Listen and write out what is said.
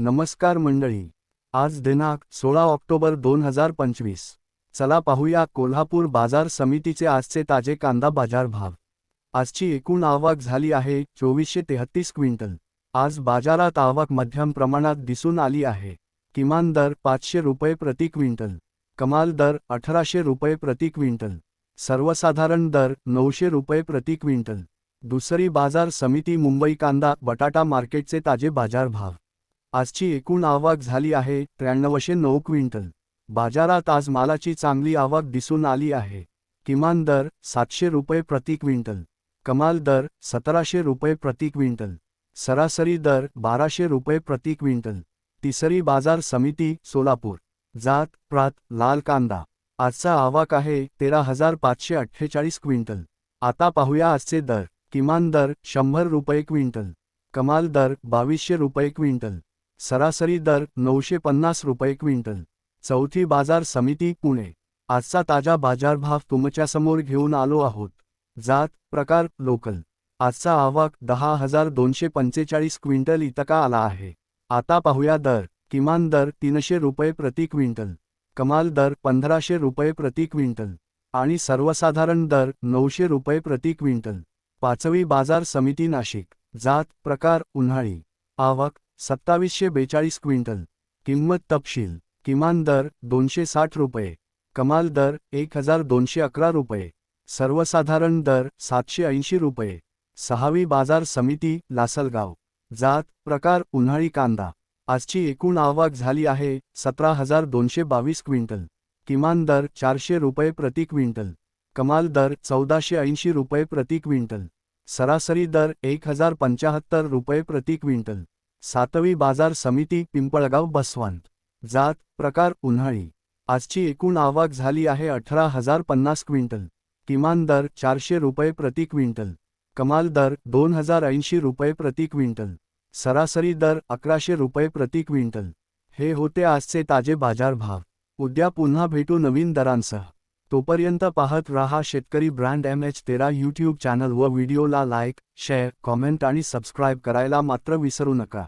नमस्कार मंडळी. आज दिनांक सोळा ऑक्टोबर दोन हजार पंचवीस. चला पाहूया कोल्हापूर बाजार समितीचे आजचे ताजे कांदा बाजार भाव. आजची एकूण आवक झाली आहे चोवीसशे तेहतीस क्विंटल. आज बाजारात आवक मध्यम प्रमाणात दिसून आली आहे. किमान दर पाचशे रुपये प्रति क्विंटल. कमाल दर अठराशे रुपये प्रति क्विंटल. सर्वसाधारण दर नऊशे रुपये प्रति क्विंटल. दुसरी बाजार समिती मुंबई कांदा बटाटा मार्केटचे ताजे बाजार भाव. आजची एकूण आवक झाली आहे त्र्याण्णवशे नऊ क्विंटल. बाजारात आज मालाची चांगली आवक दिसून आली आहे. किमान दर सातशे रुपये प्रति क्विंटल. कमाल दर सतराशे रुपये प्रति क्विंटल. सरासरी दर बाराशे रुपये प्रति क्विंटल. तिसरी बाजार समिती सोलापूर. जात प्रात लाल कांदा. आजचा आवक आहे तेरा हजार पाचशे अठ्ठेचाळीस क्विंटल. आता पाहूया आजचे दर. किमान दर शंभर रुपये क्विंटल. कमाल दर बावीसशे रुपये क्विंटल. सरासरी दर नऊशे पन्नास रुपये क्विंटल. चौथी बाजार समिती पुणे. आजचा ताजा बाजारभाव तुमच्यासमोर घेऊन आलो आहोत. जात प्रकार लोकल. आजचा आवक दहा हजार दोनशे पंचेचाळीस क्विंटल इतका आला आहे. आता पाहूया दर. किमान दर तीनशे रुपये प्रति क्विंटल. कमाल दर पंधराशे रुपये प्रति क्विंटल. आणि सर्वसाधारण दर नऊशे रुपये प्रति क्विंटल. पाचवी बाजार समिती नाशिक. जात प्रकार उन्हाळी. आवक सत्तावीसशे बेचाळीस क्विंटल. किंमत तपशील. किमान दर दोनशे साठ रुपये. कमाल दर एक हजार दोनशे अकरा रुपये. सर्वसाधारण दर सातशे ऐंशी रुपये. सहावी बाजार समिती लासलगाव. जात प्रकार उन्हाळी कांदा. आजची एकूण आवक झाली आहे सतरा हजार दोनशे बावीस क्विंटल. किमान दर चारशे रुपये प्रति क्विंटल. कमाल दर चौदाशे ऐंशी रुपये प्रति क्विंटल. सरासरी दर एक हजार पंचाहत्तर रुपये प्रति क्विंटल. सातवी बाजार समिती पिंपळगाव बसवंत. जात प्रकार उन्हाळी. आजची एकूण आवक झाली आहे अठरा हजार पन्नास क्विंटल. किमान दर चारशे रुपये प्रति क्विंटल. कमाल दर दोन हजार ऐंशी रुपये प्रति क्विंटल. सरासरी दर अकराशे रुपये प्रति क्विंटल. हे होते आजचे ताजे बाजार भाव उद्या पुन्हा भेटू नवीन दरांसह. तोपर्यंत पाहत रहा शेतकरी ब्रँड एम एच तेरा यूट्यूब चॅनल व व्हिडिओला लाईक शेअर कॉमेंट आणि सबस्क्राईब करायला मात्र विसरू नका.